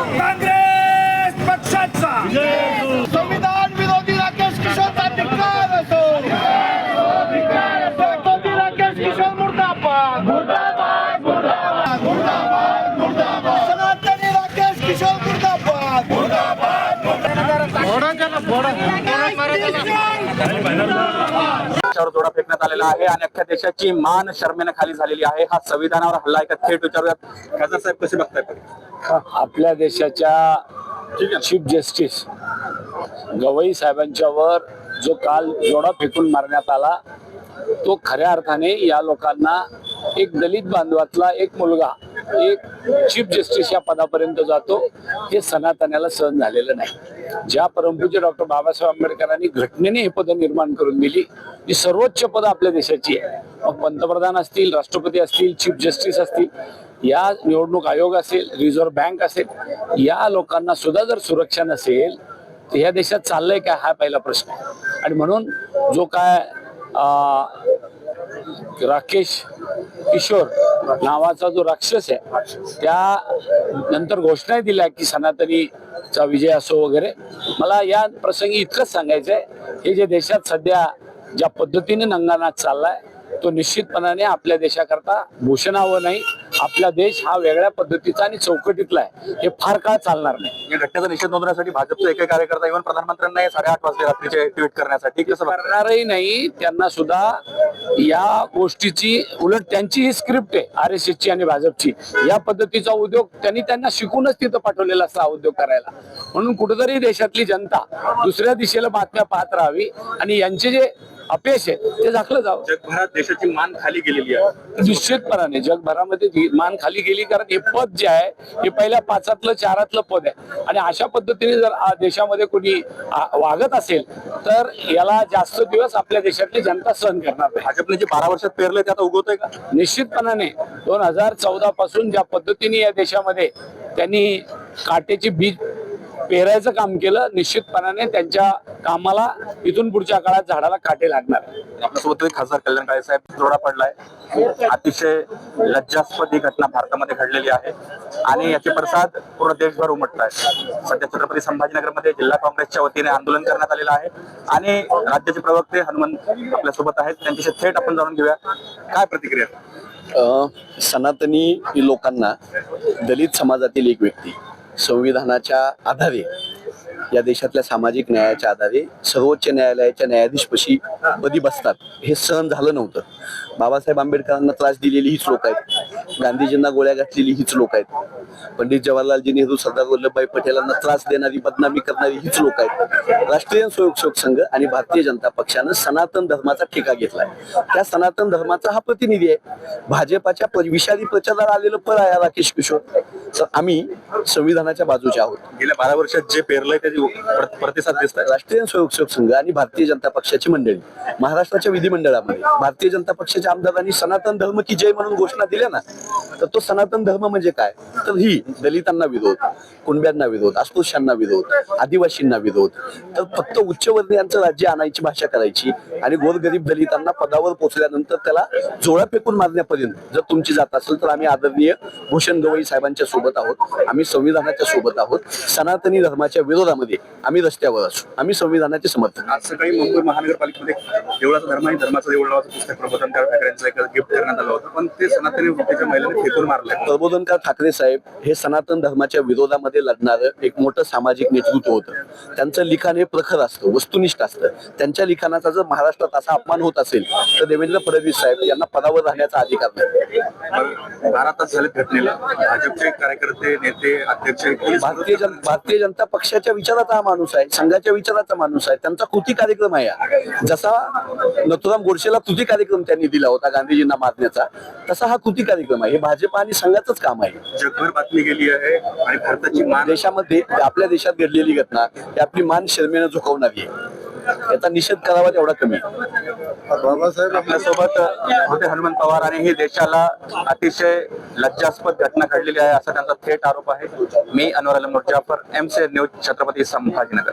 काँग्रेस पक्षाचा संविधान विरोधी राकेश किशोरचा धिक्कार असो विरोधी राकेश किशोर मुर्दाबाद मुर्दाबाद मुर्दाबाद मुर्दाबाद मुर्दाबाद सनातनी राकेश किशोर मुर्दाबाद मुर्दाबाद देशावर जोडा फेकण्यात आलेला आहे आणि अख्ख्या देशाची मान शर्मेनं खाली झालेली आहे. हा संविधानावर हल्ला आहे का थेट विचारूयात. खासदार साहेब कसे बघताय आपल्या देशाच्या चीफ जस्टिस गवई साहेबांच्यावर जो काल जोडा फेकून मारण्यात आला तो खऱ्या अर्थाने या लोकांना एक दलित बांधवातला एक मुलगा एक चीफ जस्टिस या पदापर्यंत जातो हे सनातन्याला सहन झालेलं नाही. ज्या परमपूज्य डॉक्टर बाबासाहेब आंबेडकरांनी घटनेने हे पद निर्माण करून दिली ही सर्वोच्च पद आपल्या देशाची आहे. मग पंतप्रधान असतील राष्ट्रपती असतील चीफ जस्टिस असतील या निवडणूक आयोग असेल रिझर्व्ह बँक असेल या लोकांना सुद्धा जर सुरक्षा नसेल तर ह्या देशात चाललंय काय? हा पहिला प्रश्न आहे. आणि म्हणून जो काय राकेश किशोर नावाचा जो राक्षस आहे त्या नंतर घोषणा दिल्या की सनातनीचा विजय असो वगैरे. मला या प्रसंगी इतकंच सांगायचंय हे जे देशात सध्या ज्या पद्धतीने नंगानाथ चाललाय तो निश्चितपणाने आपल्या देशाकरता भूषणावं नाही आपला देश हा वेगळ्या पद्धतीचा आणि चौकटीतला आहे. हे फार काळ चालणार नाही. या घटनेचा निषेध नोंदवण्यासाठी भाजपचा एकही कार्यकर्ता इव्हन प्रधानमंत्र्यांना साडेआठ वाजले रात्रीचे ट्विट करण्यासाठी. कसं? करणारही नाही त्यांना सुद्धा या गोष्टीची उलट त्यांची ही स्क्रिप्ट आहे आर एस ची आणि भाजपची. या पद्धतीचा उद्योग त्यांनी त्यांना शिकूनच तिथं पाठवलेला असता हा उद्योग करायला. म्हणून कुठेतरी देशातली जनता दुसऱ्या दिशेला बातम्या पाहत राहावी आणि यांचे जे अपयश आहे. ते झाकलं जावं. जगभरात देशाची मान खाली गेलेली आहे. निश्चितपणाने जगभरामध्ये मान खाली गेली कारण हे पद जे आहे हे पहिल्या पाचातलं चारातलं पद आहे. आणि अशा पद्धतीने जर देशामध्ये कोणी वागत असेल तर याला जास्त दिवस आपल्या देशातली जनता सहन करणार नाही. भाजपने जे बारा वर्षात पेरले ते आता उगवतंय का? निश्चितपणाने दोन हजार चौदा पासून ज्या पद्धतीने या देशामध्ये त्यांनी काटेची बीज पेरायचं काम केलं निश्चितपणाने त्यांच्या कामाला इथून पुढच्या काळात झाडाला काटे लागणार. आपल्यासोबत खासदार कल्याण काळे साहेब जोडा पडलाय. अतिशय लज्जास्पद ही घटना भारतामध्ये घडलेली आहे. आणि याचे पडसाद पूर्ण देशभर उमटत आहे सध्या छत्रपती संभाजीनगरमध्ये जिल्हा काँग्रेसच्या वतीने आंदोलन करण्यात आलेलं आहे. आणि राज्याचे प्रवक्ते हनुमंत आपल्यासोबत आहेत. त्यांच्याशी थेट आपण जाणून घेऊया. काय प्रतिक्रिया? अ, सनातनी लोकांना दलित समाजातील एक व्यक्ती संविधानाच्या आधारे या देशातल्या सामाजिक न्यायाच्या आधारे सर्वोच्च न्यायालयाच्या न्यायाधीशपशी पदी बसतात. हे सहन झालं नव्हतं. बाबासाहेब आंबेडकरांना त्रास दिलेली हीच लोक आहेत. गांधीजींना गोळ्या घातलेली हीच लोक आहेत. पंडित जवाहरलालजी नेहरू सरदार वल्लभभाई पटेलांना त्रास देणारी बदनामी करणारी हीच लोक आहेत. राष्ट्रीय स्वयंसेवक संघ आणि भारतीय जनता पक्षानं सनातन धर्माचा ठेका घेतलाय. त्या सनातन धर्माचा हा प्रतिनिधी आहे. भाजपाच्या प- विषारी प्रचाराला आलेलं फळ आहे राकेश किशोर. आम्ही संविधानाच्या बाजूचे आहोत. गेल्या बारा वर्षात जे पेरलंय त्याची प्र- प्रतिसाद दिसत आहे राष्ट्रीय स्वयंसेवक संघ आणि भारतीय जनता पक्षाची मंडळी. महाराष्ट्राच्या विधिमंडळामध्ये भारतीय जनता पक्षाच्या आमदारांनी सनातन धर्म की जय म्हणून घोषणा दिल्या ना तर तो सनातन धर्म म्हणजे काय? तर ही दलितांना विरोध कुणब्यांना विरोध अस्पृश्यांना विरोध आदिवासींना विरोध. तर फक्त उच्चवर्णीयांचं राज्य आणायची भाषा करायची आणि गोरगरीब दलितांना पदावर पोहोचल्यानंतर त्याला जोळा फेकून मारण्यापर्यंत जर तुमची जात असेल तर आम्ही आदरणीय भूषण गवई साहेबांच्या सोबत आहोत. आम्ही संविधानाच्या सोबत आहोत. सनातनी धर्माच्या विरोधामध्ये आम्ही रस्त्यावर असू. आम्ही संविधानाचे समर्थन आज सकाळी मुंबई महानगरपालिकेमध्ये देवळाचा धर्म आणि धर्माचा देऊळ नावाचं पुस्तक प्रबोधनकार ठाकरेंचं एक गिफ्ट करण्यात आलं होतं. पण ते सनातनी वृत्तीच्या महिलांनी फेकून मारलंय. प्रबोधनकार ठाकरे साहेब हे सनातन धर्माच्या विरोधामध्ये लढणारं एक मोठं सामाजिक नेतृत्व होतं. त्यांचं लिखाण हे प्रखर असतं वस्तुनिष्ठ असतं. त्यांच्या लिखाणाचा जर महाराष्ट्रात असा अपमान होत असेल तर देवेंद्र फडणवीस साहेब यांना पदावर राहण्याचा अधिकार नाही. बारा तास झाले घटनेला. भाजपचे कार्यकर्ते नेते अध्यक्ष भारतीय जन भारतीय जनता पक्षाच्या विचाराचा हा माणूस आहे संघाच्या विचाराचा माणूस आहे त्यांचा कृती कार्यक्रम आहे. जसा नथुराम गोडसेला कृती कार्यक्रम त्यांनी दिला होता गांधीजींना मारण्याचा तसा हा कृती कार्यक्रम आहे. हे भाजप आणि संघाचंच काम आहे. जगभर बातमी गेली आहे आणि भारताची देशामध्ये आपल्या देशात घडलेली घटना ही आपली मान शर्मेनं झुकवणारी आहे. याचा निषेध करावा तेवढा कमी. बाबासाहेब आपल्यासोबत होते हनुमंत पवार आणि ही देशाला अतिशय लज्जास्पद घटना घडलेली आहे असा त्यांचा थेट आरोप आहे. मी अनवर अलम जाफर एम न्यूज छत्रपती संभाजीनगर.